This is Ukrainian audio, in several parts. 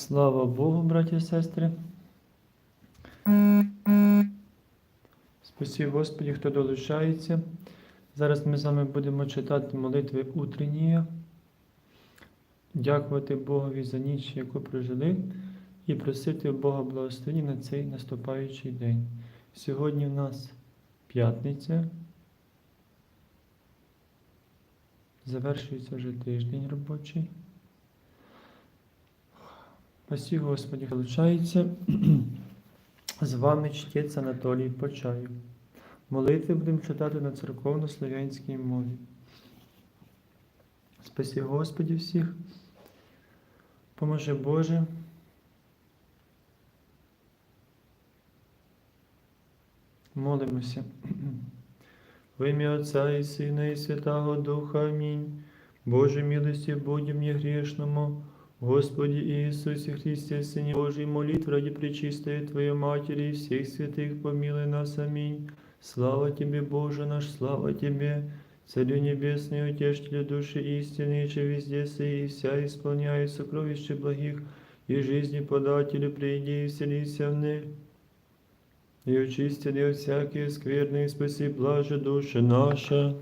Слава Богу, браті і сестри. Спасибо Господі, хто долучається. Зараз ми з вами будемо читати молитви утренні, дякувати Богові за ніч, яку прожили, і просити Бога благословення на цей наступаючий день. Сьогодні у нас п'ятниця. Завершується вже тиждень робочий. Спасибо, Господи, долучається. З вами чтець Анатолій Почаєв. Молитви будемо читати на церковно-слов'янській мові. Спасибо, Господі всіх. Поможе Боже. Молимося. В ім'я Отця і Сина, і Святого Духа. Амінь. Боже милості будем мне грешному. Господи Иисусе Христе, Сыне Божий, молитв ради Пречистой Твоей Матери и всех святых, помилуй нас. Аминь. Слава Тебе, Боже наш, слава Тебе, Царю Небесный, Утешителю души истины, че везде сей и вся исполняй сокровища благих, и жизни подателю, приди и вселися в ны. И очистили от всякие скверные, спаси блаже душа наша.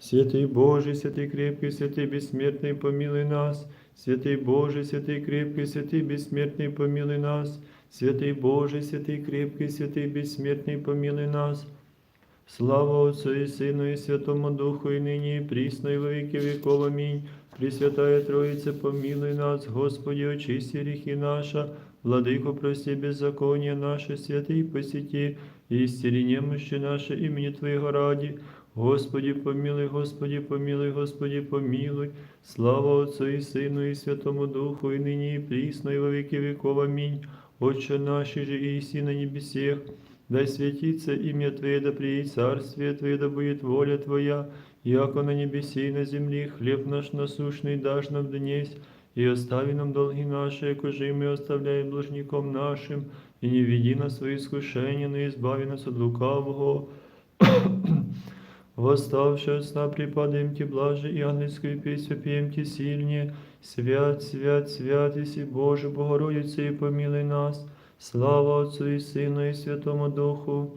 Святый Божий, святый крепкий, святый бессмертный, помилуй нас. Святый Божий, святый крепкий, святый бессмертный, помилуй нас. Святый Божий, святый крепкий, святый бессмертный, помилуй нас. Слава Отцу и Сыну и Святому Духу, и ныне, и присно, и во веки веков. Аминь. Пресвятая Троица, помилуй нас, Господи, очисти грехи наши, Владыку, прости беззаконие наше, святый посети, и исцели немощи наши имени Твоего ради. Господи, помилуй, Господи, помилуй, Господи, помилуй. Слава Отцу и Сыну и Святому Духу, и ныне, и присно, и во веки веков. Аминь. Отче наш же и иси на небесех, да святится имя Твое, да приедет царствие Твое, да будет воля Твоя, яко на небесе и на земле, хлеб наш насущный дашь нам днесь, и остави нам долги наши, яко же и мы оставляем должником нашим, и не веди нас в свои искушения, но избави нас от лукавого. Восставши от сна припадаем Ти блаже, и ангельскую песню пьем Ти сильнее. Свят, свят, свят, Иси Боже, Богородица, и помилуй нас. Слава Отцу и Сыну и Святому Духу.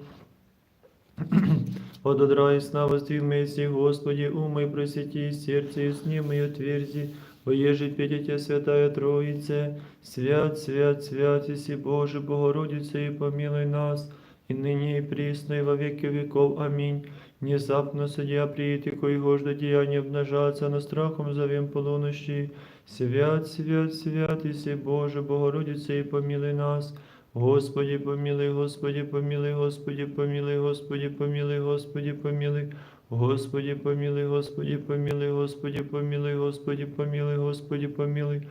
От одра и сна Месси, Господи, ума и просвети, сердце и сне и отверзи, Поеже петите, Святая Троице, свят, свят, свят, Иси Боже, Богородица, и помилуй нас, и ныне и присно, и во веки веков. Аминь. Внезапно судья приит, и кой гожда деяния обнажаться, на страхом зовем полунощи. Свят, свят, свят, Иси Боже, Богородица, и помилуй нас. Господи, помилуй, Господи, помилуй, Господи, помилуй, Господи, помилуй, Господи, помилуй. Господи, помилуй, Господи, помилуй, Господи, помилуй, Господи, помилуй, Господи, помилуй.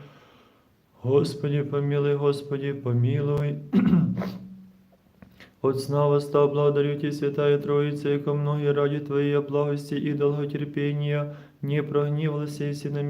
Господи, помилуй, Господи, помилуй. От сна восстав, благодарю Тебе, Святая Троїця, яко многі раді Твоєї благості и долготерпения не прогневался, і на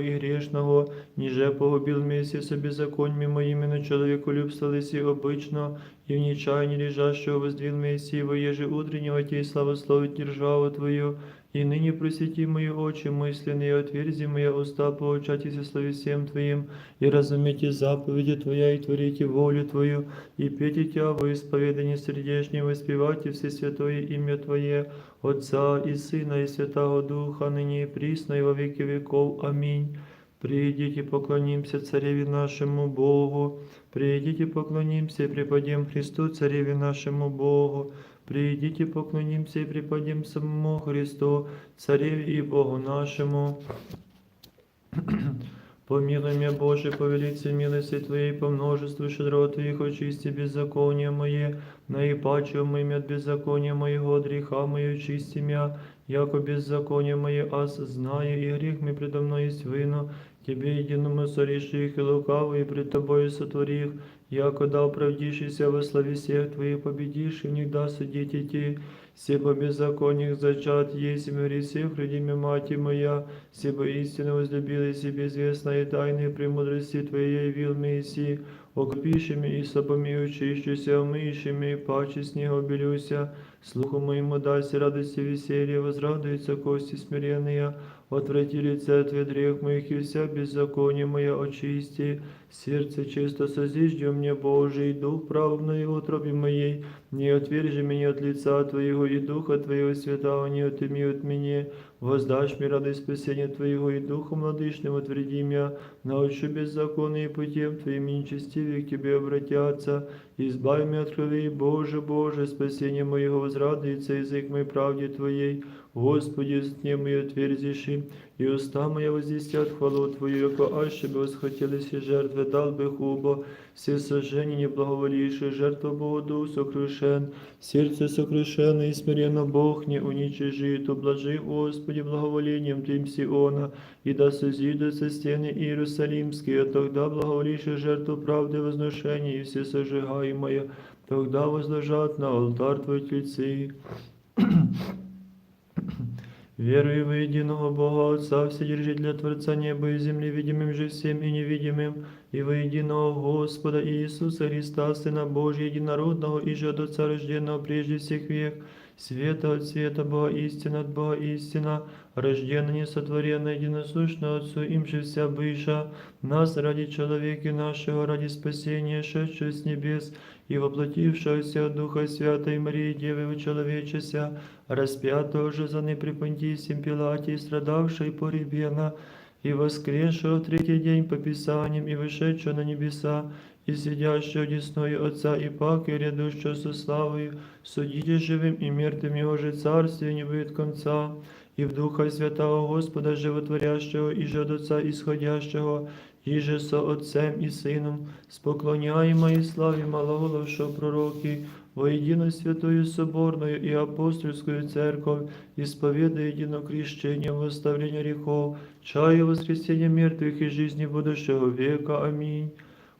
і грішного, ниже погубил місі собі законьми моїми на человеку любствовались обично, и в нічайні лежащего воздвил Мессии, во еже утреннего Тебе славословить державу Твою, и ныне просвети мои очи мысленные, отверзи мои уста, поучайтесь слове всем Твоим, и разумейте заповеди Твоя, и творите волю Твою, и пейте Тебя во исповедании сердечнее, воспевайте все святое имя Твое, Отца и Сына и Святого Духа, ныне и присно, и во веки веков. Аминь. Придите, поклонимся Цареве нашему Богу, придите, поклонимся и преподем Христу, Цареве нашему Богу, придите, поклонимся и преподем самому Христу, Цареве и Богу нашему. Помилуй меня, Боже, по велице милости Твоей, по множеству щедрот Твоих, очисти беззаконие мое, наипаче моим от беззакония моего, греха мое, очисти меня, яко беззаконие мое, аз знаю, и грех ми предо мной есть вино, Тебе единому сориши их и лукавый, и пред Тобою сотвори их, яко да оправдишься во славе всех Твоих победишь, и в них да судить идти, все по беззакониях зачат, есть мири всех, родими мати моя, все по истину возлюбила себе известная тайны премудрости Твоей явил Мессии, окопишими и собами учищуся, умыщими, и паче с него белюся, слуху моему дайся радости веселья, возрадуются кости смиренные, Отврати лице Твое от грех моих и вся беззаконие мое очисти. Сердце чисто созижди мне, Божий, Дух праведный в утробе моей. Не отвержи меня от лица Твоего и Духа Твоего святого не отыми от меня. Воздашь мне радость спасения Твоего и Духом владычным отвреди меня. Научу беззаконные путем Твоим и нечестивые к Тебе обратятся. Избави меня от крови, Боже, Боже, спасение моего возрадуется язык мой правде Твоей. Господи, сне мой отверзиши, и уста моя возвестят хвалу Твою, яко аще бы восхотелись и жертвы, дал бы хубо, все сожжения не благоволившие, жертва Богу дух сокрушен, сердце сокрушено и смиренно Бог не уничижит, ублажи, Господи, благоволением Твоим Сиона, и да созидутся стены Иерусалимские, тогда благоволившие жертву правды возношения и все сожигаемое, тогда возложат на алтарь Твой тельцы. Верую во единого Бога Отца, Вседержителя Творца неба и земли, видимым же всем и невидимым, и во единого Господа Иисуса Христа, Сына Божия, единородного и же от Отца рожденного прежде всех век, света от света Бога истина от Бога истина, рожденная, несотворенная, единосущна Отцу, им же вся быша, нас ради человека нашего, ради спасения, шедшего с небес, и воплотившегося от Духа Святой Марии Девы Человечеся, распятого же за при Понтисием Пилате, и страдавшей поребена, и воскресшего в третий день по Писаниям, и вышедшего на небеса, и сидящего одесную Отца и пак, и рядущего со славою, судите живым и мертвым Его же царствие не будет конца, и в Духа Святого Господа Животворящего, и же от Отца исходящего, и же со Отцем и Сином, споклоняємо і славі глаголовшего пророки, воєдіно святою соборною и Апостольською церковь, исповедуя едино крещение, восставлення гріхов, чаю воскресіння мертвых и житті будущего века. Аминь.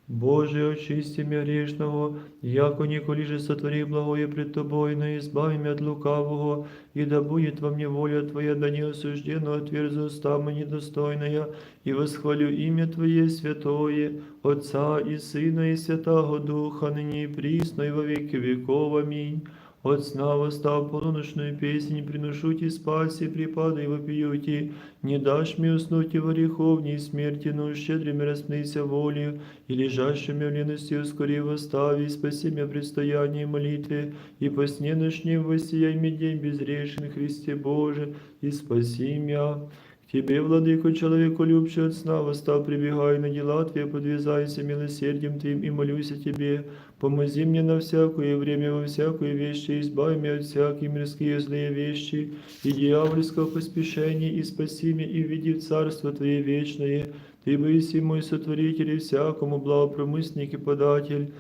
Боже, очисти мя грешного, яко же сотвори благое пред Тобой, но избави мя лукавого, и да будет во мне воля Твоя, да не осуждено отверзу уста мои недостойная, и восхвалю имя Твое святое, Отца и Сына и Святого Духа, ныне и присно, и во веки веков. Аминь. От сна восстав полуночную песнь, приношу ти спаси, припадай вопиюти, не дашь мне уснуть и в ореховней смерти, но щедрыми распнися волею, и лежащими в лености ускори восстави, спаси меня предстоянии молитве, и по сне ночним воссияй мне день безрешен, Христе Боже, и спаси меня. К Тебе, владыко, человеку любче от сна, восстав, прибегай на дела Твои, подвязайся милосердием Твоим и молюсь о Тебе. Помози мне на всякое время, во всякую вещи, избави меня от всякие мирские злые вещи и дьявольского поспешения, и спаси меня, и введи в Царство Твое вечное. Ты боиси мой сотворитель и всякому благопромысник и податель.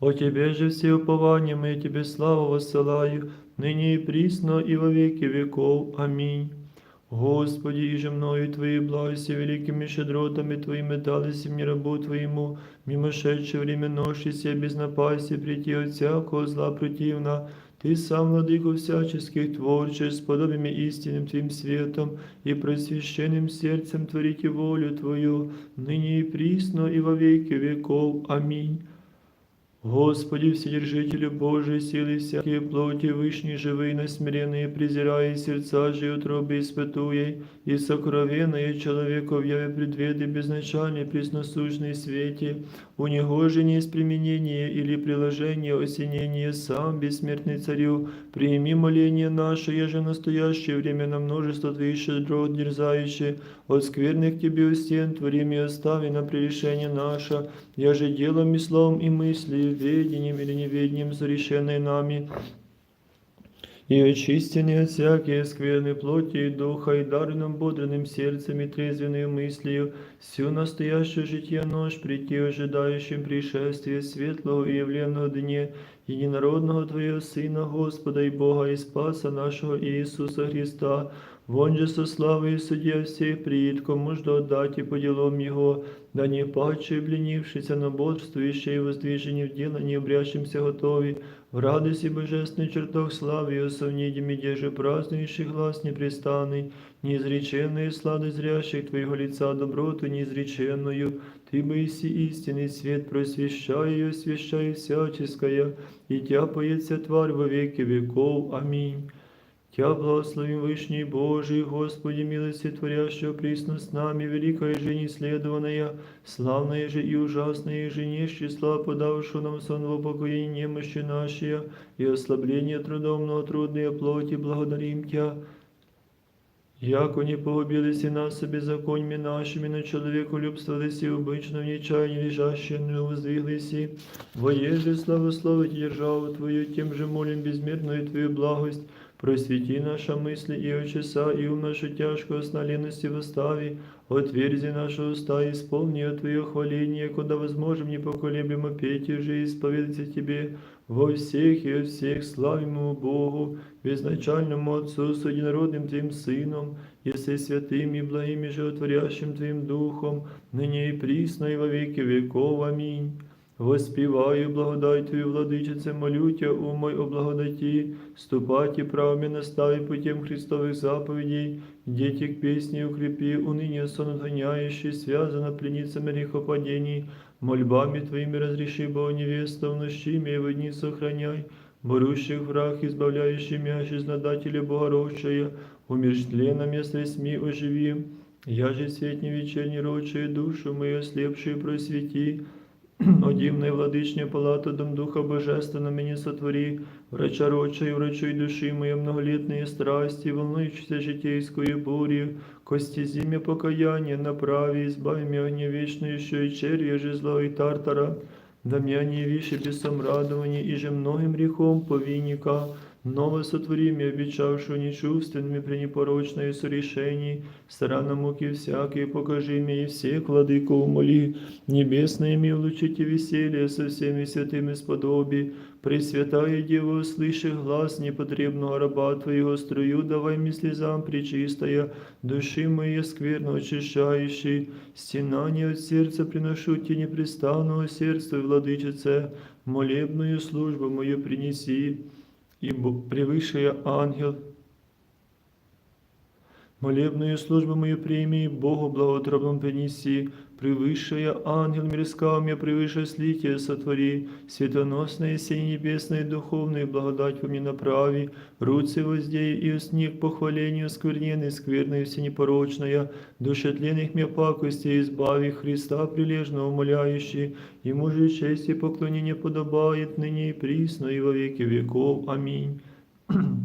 О Тебе же все упования мои, Тебе славу воссылаю, ныне и присно, и во веки веков. Аминь. Господи, и же мною Твои благости великими щедротами Твоими дались мне рабу Твоему, мимошедшее время ноши себе без напасти, прийти от всякого зла противна, Ты сам, владыку всяческих творче, с подобиями истинным Твоим светом и просвященным сердцем творите волю Твою, ныне и присно, и во веки веков. Аминь. Господи, Вседержителю Божией силы всякие плоти, вышние живые, насмиренные, презирая сердца же утробы испытуей, и сокровенные человеку в яве предведы безначальной пресносущной свете, у него же не из применения или приложения осенения сам, бессмертный царю, прими моление наше, еже в настоящее время на множество Твоих щедрот дерзающие, от скверных Тебе у стен, творим и остави на пререшение наше, я же делом и словом и мыслью, ведением или неведением совершенной нами, и очистенный от всякие скверной плоти и духа, и дарным бодренным сердцем и трезвенной мыслью, всю настоящую житие нож прийти ожидающим пришествия светлого и явленного дне, единородного Твоего Сына, Господа и Бога и Спаса нашего Иисуса Христа, Вон же со славою судья всех приид, кому ж отдать и по делам Его, да не паче, бленившийся на бодрствующие и воздвижение в дело, не обрящимся готови, в радости божественный чертог славы и осовнидями, где же празднующий глаз непрестанный, неизреченные слады зрящих Твоего лица доброту неизреченную, Ты боиси истинный свет, просвещай и освящай всяческая, и тяпается тварь во веки веков. Аминь. Тя благословим Вышний Божий, Господи, милости творящего присно с нами, великая же неследованная, славная же и ужасная же не с числа, подавшего нам сон в упокоении немощи нашей, и ослабление трудом, но трудные плоти, благодарим Тя, Яко не погубились и нас беззаконьми нашими, но человеку любствовались и обычно в нечаянии лежащие, но воздвиглись и воеже славословить державу Твою, тем же молим безмерную Твою благость, просвети наша мысли и очеса, и ум нашу тяжкую сна лености восстави, отверзи наши уста, и исполни Твое хваление, куда возможем непоколебимо петь и же исповедаться Тебе, во всех и от всех славимому Богу, безначальному Отцу с единородным Твоим Сыном, и со святым и благим и животворящим Твоим Духом, ныне и присно и во веки веков. Аминь. Воспіваю благодать Твою, владичице, молю Тя, у мой о благодаті, ступати правами настави путем Христовых заповедей, дети к песне укрепи, уныние сон отгоняющий, связано пленницами грехопадений, мольбами Твоими разреши, Бо невеста, в нощи имей в дни сохраняй, борущих враг, избавляющий мящий знадателя Богородчая, умерщвлена место СМИ оживи, я же свет вечерний рочая душу мою ослепшую просвети, о дивной владычня палата дом Духа Божественно мені сотвори, врача роча и врачуй душі моей многолітної страсті, волнуючися житейскую бурі, кості зім'я покаяння, направі, збави меня вічної, еще и червя же зла і тартара, да віші бісом радовані, і же многим гріхом повинника, Новое сотвори мне, обещавшую нечувственными пренепорочное сорешений, стара муки всякие, покажи мне и всех, владыко, умоли, небесные ми улучите веселье со всеми святыми сподоби, Пресвятая Дева, услыши глаз непотребного раба Твоего струю, давай мне слезам причистая, души моей скверно очищающей, стенание от сердца приношу Тебе непрестанного сердца, владычице, молебную службу мою принеси, ибо превыше ангел. Молебную службу мою прими, Богу благотробном принеси, превысшая ангел мирского мне превыше слития сотвори, светоносные сей небесной духовной благодать во мне направи, руцы воздей и усник похвалению скверненной, скверной всенепорочная, душетленных мне пакостей избави Христа прилежно умоляющий, ему же честь и поклонение подобает ныне и присно и во веки веков. Аминь.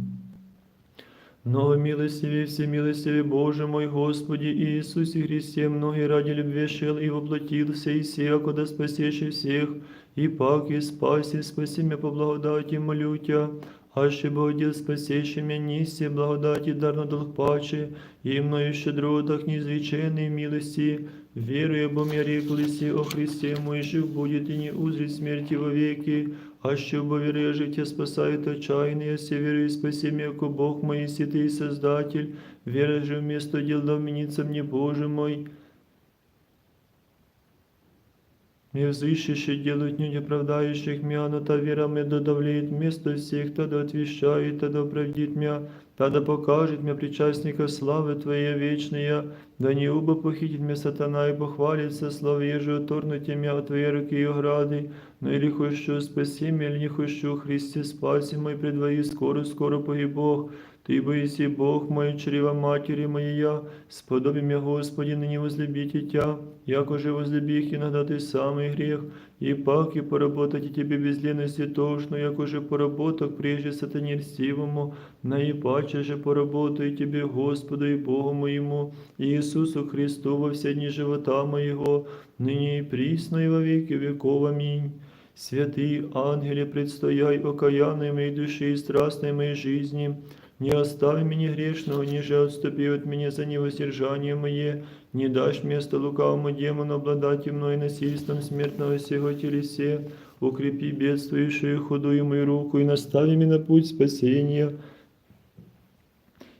Много милостивее, всемилостивее Боже мой Господи Иисусе Христе, многие ради любви шел и воплотился, и сия, куда спасешь всех, и пак и спаси, спаси меня по благодати, молю Тя, аще Богодил спасеши меня, неси благодати, дарно долг паче, и мною щедротах неизвеченной милости, веруя, бо мне реклися о Христе мой жив будет, и не узрит смерти вовеки, а що бо я життя спасает отчаянные, все верую спаси меня, ко Бог мій, сітий Создатель, вера же вместо дел да це мне, Боже мой, Не взыщище делают не оправдающих мя, но та вера мне додавляет вместо всех, тогда отвещает, тогда оправдит мя, тогда покажет мне причастника славы Твоей вечная, да не уба похитит мне сатана и похвалится, славе же оторнуть мя от Твоей руки и ограды, но или хочу спаси меня, или не хочу, Христе, спаси мой пред Твоей, скоро, скоро погиб Бог, Ты боиси Бог мой, чрева матери моя, сподоби меня, Господи, ныне возлюбите Тя, яко же возлюбих иногда Ты самый грех, и пак и поработать и Тебе без лености тошно, яко же поработок прежде сатане льстивому, наипаче же поработаю Тебе, Господу и Богу моему, Иисусу Христу во все дни живота моего, ныне и присно и во веки веков. Аминь. Святые ангели, предстояй окаянной моей души и страстной моей жизни, не остави меня грешного, ниже отступи от меня за невосдержание мое, не дашь место лукавому демону обладать мной насильством смертного сего телесе, укрепи бедствующую худую мою руку и настави меня на путь спасения.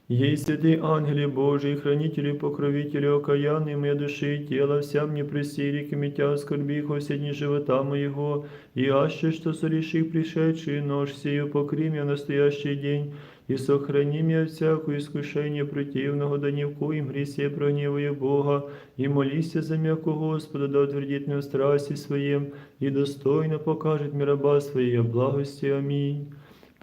Ей святые ангели Божии, хранители, покровители, окаянные моей души и тела, вся мне пресили, кметя скорби во все дни живота моего, и аще, что сореших пришедший нож сию покри меня в настоящий день, и сохрани меня всякое искушение противного, да не вкуем коем гресе Бога, и молися за м'яко Господа, да утвердит меня в страсти своем, и достойно покажет мне раба своей благости. Аминь.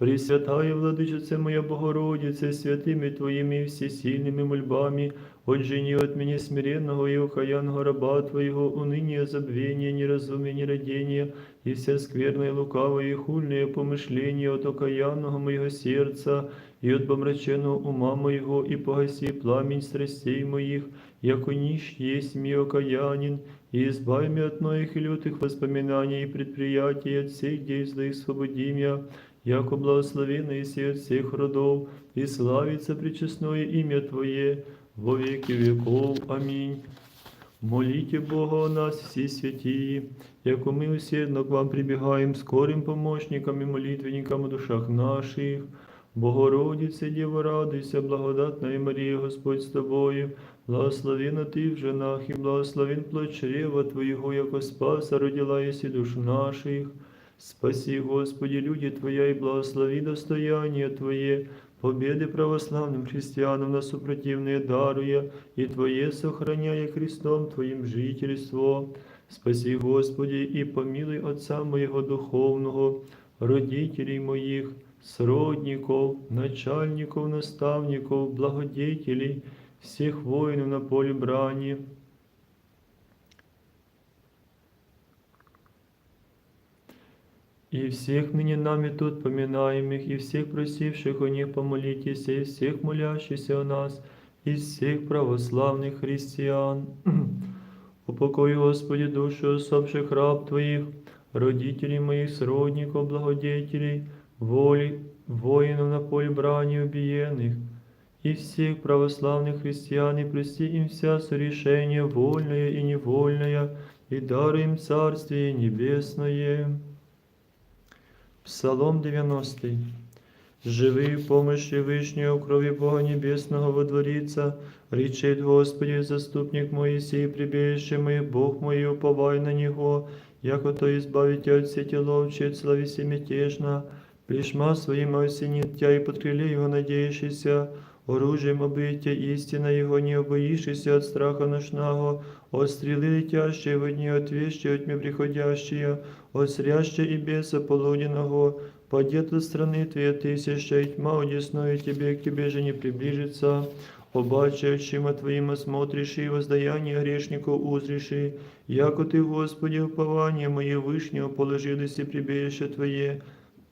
Пресвятая Владычица моя Богородице, святыми Твоими всесильными мольбами, отжени от меня смиренного и укаянного раба Твоего, уныние, забвение, неразумие, нерадение, и вся скверное, лукавое и хульное помышление от окаянного моего сердца, и от помраченного ума моего, и погаси пламень страстей моих, яко нищ есть ми окаянин, и избавь меня от моих и лютых воспоминаний и предприятий, и от всех дей злых свободи меня, яко благословенный си от всех родов, и славится пречестное имя Твое во веки веков. Аминь. Молите Бога о нас, все святии, яко мы усердно к вам прибегаем скорым помощникам и молитвенникам о душах наших. Богородице, Дева, радуйся, благодатная Мария, Господь с тобою, благословена ты в женах, и благословен плод чрева Твоего, яко спаса родила еси душ наших. Спаси, Господи, люди Твоя, и благослови достояние Твое, победы православным христианам на супротивные даруя, и Твое сохраняя Христом Твоим жительство. Спаси, Господи, и помилуй Отца моего духовного, родителей моих, сродников, начальников, наставников, благодетелей, всех воинов на поле брани, и всех ныне нами тут поминаемых, и всех просивших о них помолитесь, и всех молящихся о нас, и всех православных христиан. Упокой, Господи, души усопших раб Твоих, родителей моих, сродников, благодетелей, воли, воинов на поле брани убиенных, и всех православных христиан, и прости им вся сорешения, вольное и невольное, и даруй им Царствие Небесное. Псалом 90. Живи в помощи в крові Бога Небесного во водворится, речет Господи, заступник мой, сей прибежище моє, Бог мой, уповай на Него, яко то избавите от сети ловчет, славися мятежно, плешма своим осенит тя и под крыле Его надеющийся, оружием обытия истина Его не обоишься от страха ношного, от стрелы летящие в дни, от вещи от тьмы приходящие, от сряща и беса полуденного, падет от страны Твоей тысяча, и тьма удесную Тебе, к Тебе же не приближится. Обаче очима Твоим осмотришь и воздаяние грешнику узришь, и, яко Ты, Господи, упование мое вышнего положились и прибежище Твое,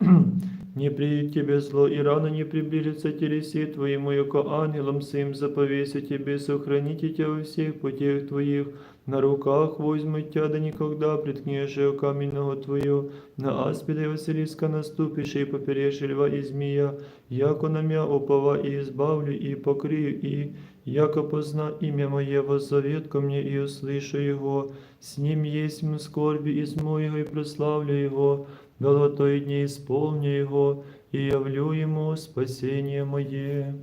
не придет тебе зло, и рано не приблизится телеси Твоему, яко ангелом своим заповеся Тебе, сохраните Тебя во всех путях Твоих, на руках возьмут Тебя, да никогда приткнешь о камень ногу Твою, на аспида Василиска наступишь, и поперешь льва и змея, яко на мя упова и избавлю, и покрию, и яко позна имя Мое, воззовет ко мне, и услышу Его, с Ним есть скорби и смою, и прославлю Его, долготой дни исполню Его, и явлю Ему спасение мое.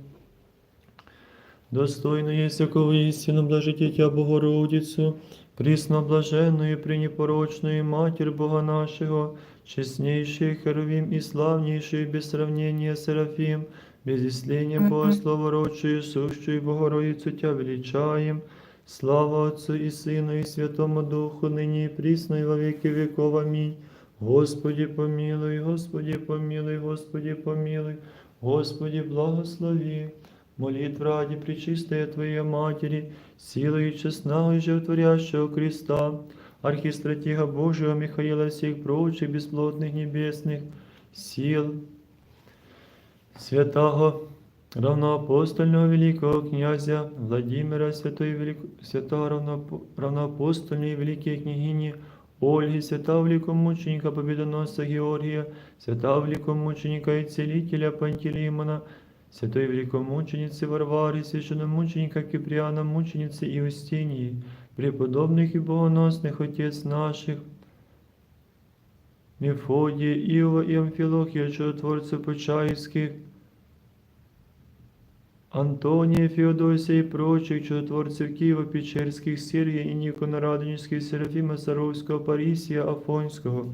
Достойно есть всякого истину блажите Тя Богородицу, присно блаженную, пренепорочную Матерь Бога нашего, честнейший Херовим и славнейший без сравнения Серафим, без исления Бога словородшую, сущую Богородицу Тя величаем, Слава Отцу и Сыну и Святому Духу, ныне и присно и во веки веков. Аминь. Господи помилуй, Господи помилуй, Господи помилуй, Господи благослови. Молитв ради Пречистая Твоей Матери, силою честного и животворящего креста, архистратига Божьего Михаила всех прочих бесплотных небесных сил, святого равноапостольного великого князя Владимира, святой велик... святого равноап... равноапостольной великой княгини Ольги, святого великомученика Победоносца Георгия, святого великомученика и целителя Пантелеймона, святой великомученицы Варвары, священномученика Киприана, мученицы Иустинии, преподобных и богоносных отец наших, Мефодия, Иова и Амфилохия, чудотворцев Почаевских, Антония, Феодосия и прочих чудотворцев Киева, Печерских, Сергия и Никона Радонежских, Серафима Саровского, Парисия, Афонского,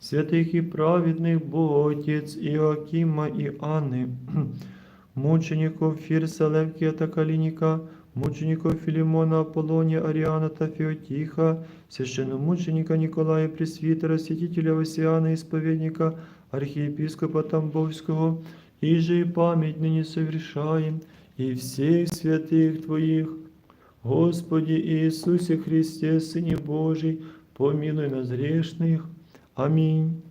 святых и праведных Боготец Иоакима и Анны, мучеников Фирса, Левкия та Калиника, мучеников Филимона, Аполлония, Ариана та Феотиха, священномученика Николая Пресвитера, святителя Васиана, исповедника архиепископа Тамбовского, и же и память ныне совершаем, и всех святых Твоих. Господи Иисусе Христе, Сыне Божий, помилуй нас грешных. Амінь.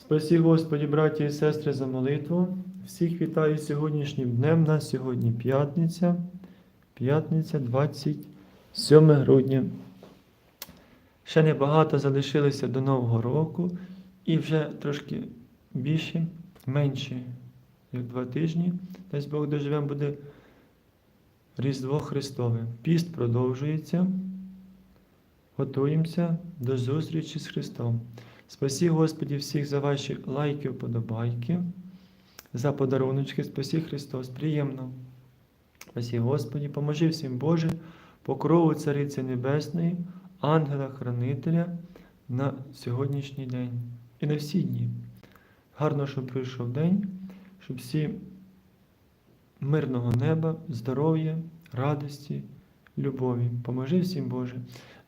Спасі, Господі, браті і сестри, за молитву. Всіх вітаю сьогоднішнім днем. У нас сьогодні п'ятниця. П'ятниця, 27 грудня. Ще небагато залишилося до Нового року, і вже трошки більше, менше, як два тижні. Десь Бог доживемо, буде Різдво Христове. Піст продовжується. Готуємося до зустрічі з Христом. Спасі, Господі, всіх за ваші лайки, вподобайки, за подаруночки. Спасі Христос, приємно. Спасі, Господі, поможи всім Боже, покрову Цариці Небесної, ангела-хранителя на сьогоднішній день і на всі дні. Гарно, щоб прийшов день, щоб всі мирного неба, здоров'я, радості, любові. Поможи всім Боже.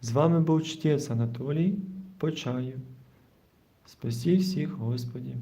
З вами був чтець Анатолій Почаєв. Спасі всіх, Господі.